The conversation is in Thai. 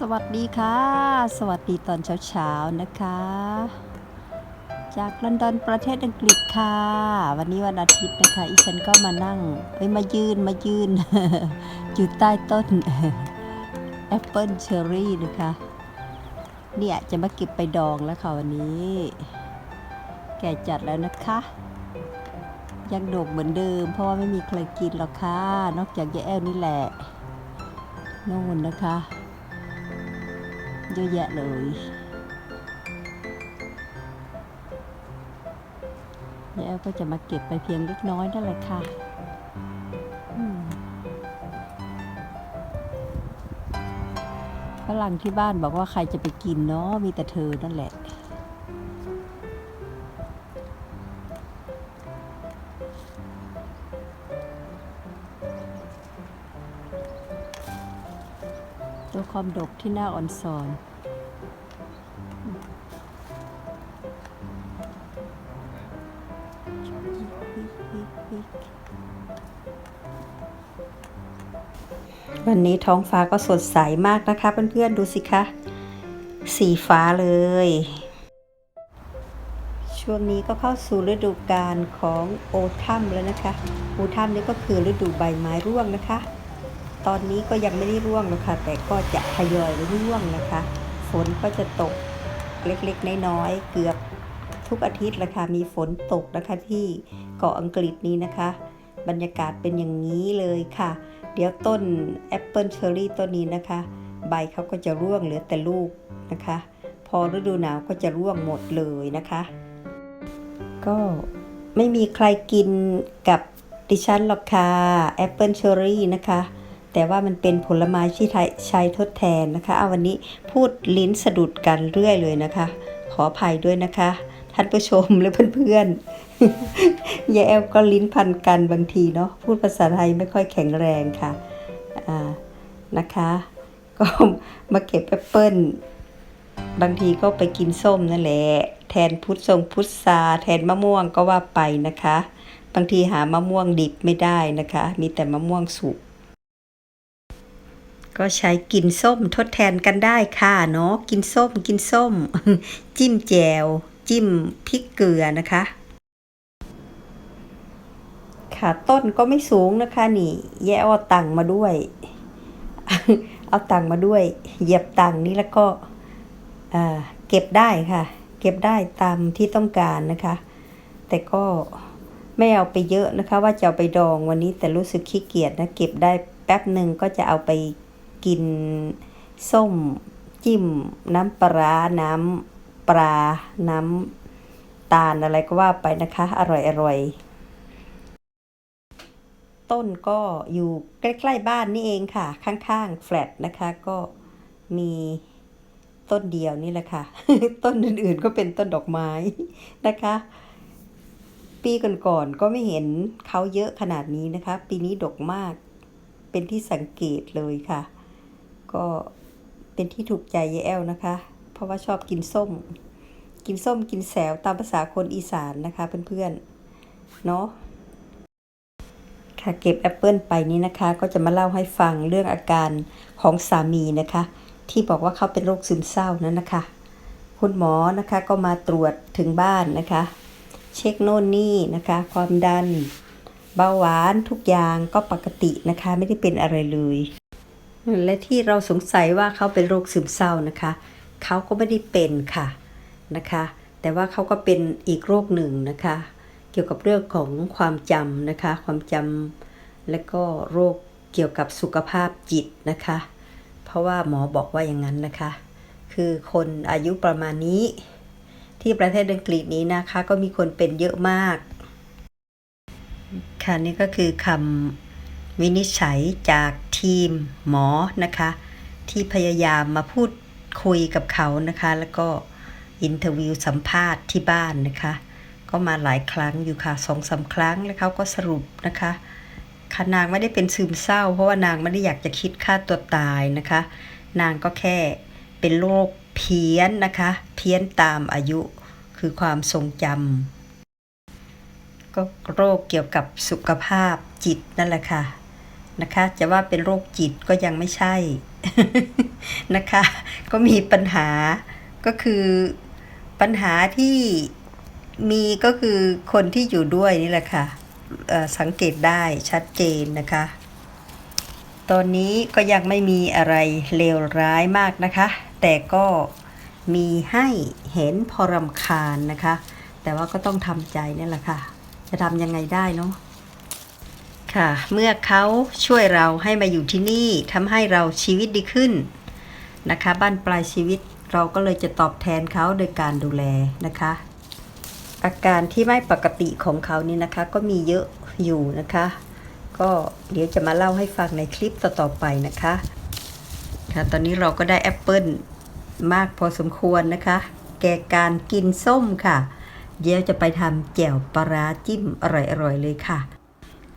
สวัสดีค่ะ สวัสดีตอนเช้าๆนะคะ จากลอนดอนประเทศอังกฤษค่ะ วันนี้วันอาทิตย์นะคะอีฉันก็มานั่งเอ้ยมายืนมายืน อยู่ใต้ต้นแอปเปิลเชอรี่นะคะ เนี่ยจะมาเก็บไปดองแล้วค่ะวันนี้ แก่จัดแล้วนะคะ ยังโดกเหมือนเดิม เพราะว่าไม่มีใครกินหรอกค่ะ นอกจากยายแอลนี่แหละนู่นนะคะ เยอะแยะเลยยายแอลก็จะมาเก็บไปเพียงเล็กน้อยนั่นแหละค่ะฝรั่งที่บ้านบอกว่าใครจะไปกินเนาะมีแต่เธอนั่นแหละ ตัวความดกที่หน้าอ่อนซอนวันนี้ท้องฟ้าก็สดใสมากนะคะเพื่อนๆดูสิคะ สีฟ้าเลย ช่วงนี้ก็เข้าสู่ฤดูกาลของโอทัมแล้วนะคะ โอทัมนี่ก็คือฤดูใบไม้ร่วงนะคะ ตอนนี้ก็ยังไม่ได้ร่วงหรอกค่ะแต่ก็จะทยอยร่วงนะคะ ฝนก็จะตกเล็กๆ น้อยๆ เกือบทุกอาทิตย์ละค่ะมีฝนตกนะคะที่เกาะอังกฤษนี้นะคะ บรรยากาศเป็นอย่างนี้เลยค่ะ เดี๋ยวต้นแอปเปิลเชอรี่ต้นนี้นะคะ ใบเขาก็จะร่วงเหลือแต่ลูกนะคะ พอฤดูหนาวก็จะร่วงหมดเลยนะคะ ก็ไม่มีใครกินกับดิฉันหรอกค่ะแอปเปิลเชอรี่นะคะ แต่ว่ามันเป็นผลไม้ที่ใช้ทดแทนนะคะเอาวันนี้พูดลิ้นสะดุดกันเรื่อยเลยนะคะ ขออภัยด้วยนะคะ ท่านผู้ชมและเพื่อนๆยายแอลก็ลิ้นพันกันบางทีเนาะพูดภาษาไทยไม่ค่อยแข็งแรงค่ะอ่านะคะ ก็มาเก็บแอปเปิ้ลบางทีก็ไปกินส้มนั่นแหละแทนพุทธทรงพุทราแทนมะม่วงก็ว่าไปนะคะ บางทีหามะม่วงดิบไม่ได้นะคะ มีแต่มะม่วงสุก ก็ใช้กินส้มทดแทนกันได้ค่ะเนาะกินส้มกินส้ม จิ้มแจว จิ้มพริกเกลือนะคะ ค่ะต้นก็ไม่สูงนะคะนี่ แย่เอาตังมาด้วย เอาตังมาด้วย เหยียบตังนี่แล้วก็เก็บได้ค่ะ เก็บได้ตามที่ต้องการนะคะ แต่ก็ไม่เอาไปเยอะนะคะ ว่าจะเอาไปดองวันนี้แต่รู้สึกขี้เกียจนะเก็บได้แป๊บหนึ่งก็จะเอาไป กิน ส้ม จิ้ม น้ำปลาน้ำปลา น้ำตาลอะไรก็ว่าไปนะคะ อร่อยอร่อยต้นก็อยู่ใกล้ ๆ บ้านนี่เองค่ะ ข้างๆแฟลตนะคะ ก็มีต้นเดียวนี่แหละค่ะ ต้นอื่นๆก็เป็นต้นดอกไม้นะคะ ปีก่อนๆก็ไม่เห็นเขาเยอะขนาดนี้นะคะ ปีนี้ดกมากเป็นที่สังเกตเลยค่ะ ก็เป็นที่ถูกใจยายแอลนะคะ เพราะว่าชอบกินส้ม กินส้มกินแสวตามภาษาคนอีสานนะคะเพื่อนๆ เนาะค่ะเก็บแอปเปิลไปนี้นะคะ ก็จะมาเล่าให้ฟังเรื่องอาการของสามีนะคะ ที่บอกว่าเขาเป็นโรคซึมเศร้านั้นนะคะ คุณหมอนะคะก็มาตรวจถึงบ้านนะคะ เช็คโน่นนี่นะคะ ความดันเบาหวานทุกอย่างก็ปกตินะคะ ไม่ได้เป็นอะไรเลย และที่เราสงสัยว่าเขาเป็นโรคซึมเศร้านะคะเขาก็ไม่ได้เป็นค่ะนะคะ แต่ว่าเขาก็เป็นอีกโรคหนึ่งนะคะ เกี่ยวกับเรื่องของความจำนะคะ ความจำและก็โรคเกี่ยวกับสุขภาพจิตนะคะ เพราะว่าหมอบอกว่าอย่างนั้นนะคะ คือคนอายุประมาณนี้ ที่ประเทศอังกฤษนี้นะคะ ก็มีคนเป็นเยอะมากค่ะนี่ก็คือคำวินิจฉัยจาก ทีมหมอนะคะ ที่พยายามมาพูดคุยกับเขานะคะ แล้วก็อินเทอร์วิวสัมภาษณ์ที่บ้านนะคะ ก็มาหลายครั้งอยู่ค่ะสองสาครั้งแล้วเขาก็สรุปนะคะค่ะนางไม่ได้เป็นซึมเศร้า เพราะว่านางไม่ได้อยากจะคิดฆ่าตัวตายนะคะ นางก็แค่เป็นโรคเพี้ยนนะคะ เพี้ยนตามอายุคือความทรงจำก็โรคเกี่ยวกับสุขภาพจิตนั่นแหละค่ะ นะคะ จะว่าเป็นโรคจิตก็ยังไม่ใช่นะคะ ก็มีปัญหาก็คือปัญหาที่มีก็คือคนที่อยู่ด้วยนี่แหละค่ะเอ่อสังเกตได้ชัดเจนนะคะ ตอนนี้ก็ยังไม่มีอะไรเลวร้ายมากนะคะ แต่ก็มีให้เห็นพอรำคาญนะคะ แต่ว่าก็ต้องทำใจนั่แหละค่ะ จะทำยังไงได้เนาะ ค่ะ เมื่อเขาช่วยเราให้มาอยู่ที่นี่ทำให้เราชีวิตดีขึ้นนะคะ บ้านปลายชีวิตเราก็เลยจะตอบแทนเขาโดยการดูแลนะคะ อาการที่ไม่ปกติของเขานี่นะคะ ก็มีเยอะอยู่นะคะ ก็เดี๋ยวจะมาเล่าให้ฟังในคลิปต่อๆไปนะคะค่ะตอนนี้เราก็ได้แอปเปิลมากพอสมควรนะคะ แก่การกินส้มค่ะ เดี๋ยวจะไปทำแจ่วปลาร้าจิ้มอร่อยๆเลยค่ะ